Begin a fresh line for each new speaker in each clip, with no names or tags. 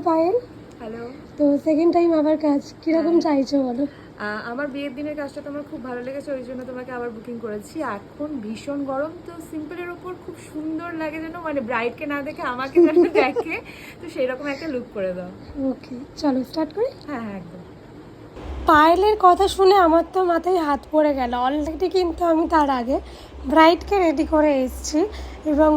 Payel
hello
তো second time আবার কাজ কীরকম চাইছো বলো?
আমার বিয়ের দিনের কাজটা তো আমার খুব ভালো লেগেছে ওই জন্য তোমাকে আবার বুকিং করেছি। এখন ভীষণ গরম তো সিম্পলের ওপর খুব সুন্দর লাগে যেন মানে ব্রাইডকে না দেখে আমাকে যেন দেখে তো সেই রকম একটা লুক করে দাও।
ওকে চলো স্টার্ট করি?
হ্যাঁ হ্যাঁ একদম।
পায়েলের কথা শুনে আমার তো মাথায় হাত পড়ে গেল। অলরেডি কিন্তু আমি তার আগে ব্রাইডকে রেডি করে এসেছি এবং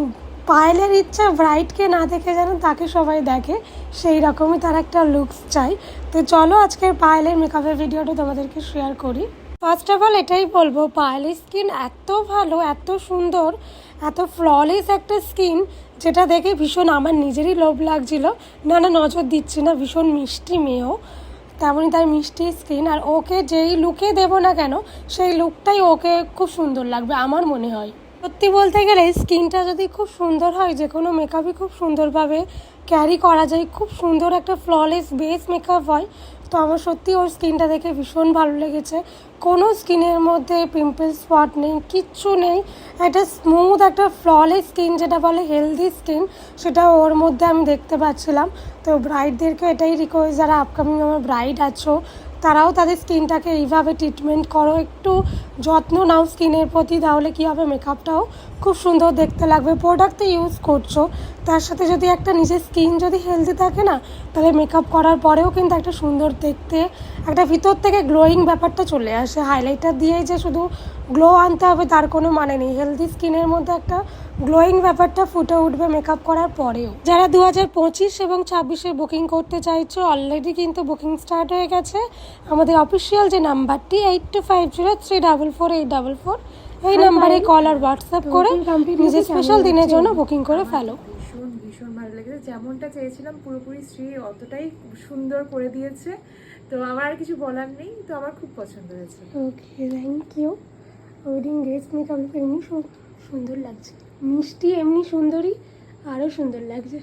পায়েলের ইচ্ছা ব্রাইটকে না দেখে যেন তাকে সবাই দেখে, সেই রকমই তার একটা লুকস চাই। তো চলো আজকের পায়েলের মেকআপের ভিডিওটা তোমাদেরকে শেয়ার করি। ফার্স্ট অফ অল এটাই বলব, পায়েলের স্কিন এত ভালো, এত সুন্দর, এত ফ্ললেস একটা স্কিন যেটা দেখে ভীষণ আমার নিজেরই লোভ লাগছিল। না না, নজর দিচ্ছি না, ভীষণ মিষ্টি মেয়েও। তেমনই তার মিষ্টি স্কিন আর ওকে যেই লুকে দেবো না কেন, সেই লুকটাই ওকে খুব সুন্দর লাগবে, আমার মনে হয়। সত্যি বলতে গেলে স্কিনটা যদি খুব সুন্দর হয় যে কোনো মেকআপই খুব সুন্দরভাবে ক্যারি করা যায়, খুব সুন্দর একটা ফ্ললেস বেস মেকআপ হয়, তো আমার সত্যি ওর স্কিনটা দেখে ভীষণ ভালো লেগেছে। কোনো স্কিনের মধ্যে পিম্পল স্পট নেই, কিচ্ছু নেই, একটা স্মুথ একটা ফ্ললেস স্কিন যেটা বলে হেলদি স্কিন সেটা ওর মধ্যে আমি দেখতে পাচ্ছিলাম। তো ব্রাইডদেরকে এটাই রিকোয়েস্ট যারা আপকামিং আমার ব্রাইড আছো তারাও তাদের স্কিনটাকে এইভাবে ট্রিটমেন্ট করো, একটু যত্ন নাও স্কিনের প্রতি, তাহলে কী হবে মেকআপটাও খুব সুন্দর দেখতে লাগবে। প্রোডাক্ট তো ইউজ করছ। তার সাথে যদি একটা নিজের স্কিন যদি হেলদি থাকে না তাহলে মেকআপ করার পরেও কিন্তু একটা সুন্দর দেখতে একটা ভিতর থেকে গ্লোয়িং ব্যাপারটা চলে আসে। হাইলাইটার দিয়েই যে শুধু গ্লো আনতে হবে তার কোনো মানে নেই। হেলদি স্কিনের মধ্যে একটা গ্লোয়িং ব্যাপারটা ফুটে উঠবে মেকআপ করার পরেও। যারা দু হাজার পঁচিশ এবং ছাব্বিশে বুকিং করতে চাইছো অলরেডি কিন্তু বুকিং স্টার্ট হয়ে গেছে। আমাদের অফিসিয়াল যে নাম্বারটি eight two five zero three double four eight double four এই নাম্বারে কল আর হোয়াটসঅ্যাপ করে নিজের স্পেশাল দিনের জন্য বুকিং করে ফেলো।
ভীষণ ভীষণ ভালো লেগেছে। যেমনটা চেয়েছিলাম, পুরোপুরি শ্রী অতটাই সুন্দর করে দিয়েছে। তো আমার আর কিছু বলার নেই, তো আমার খুব পছন্দ হয়েছে।
Okay thank you wedding dress makeup এমনি সুন্দর লাগছে। মিষ্টি এমনি সুন্দরী, আরও সুন্দর লাগছে।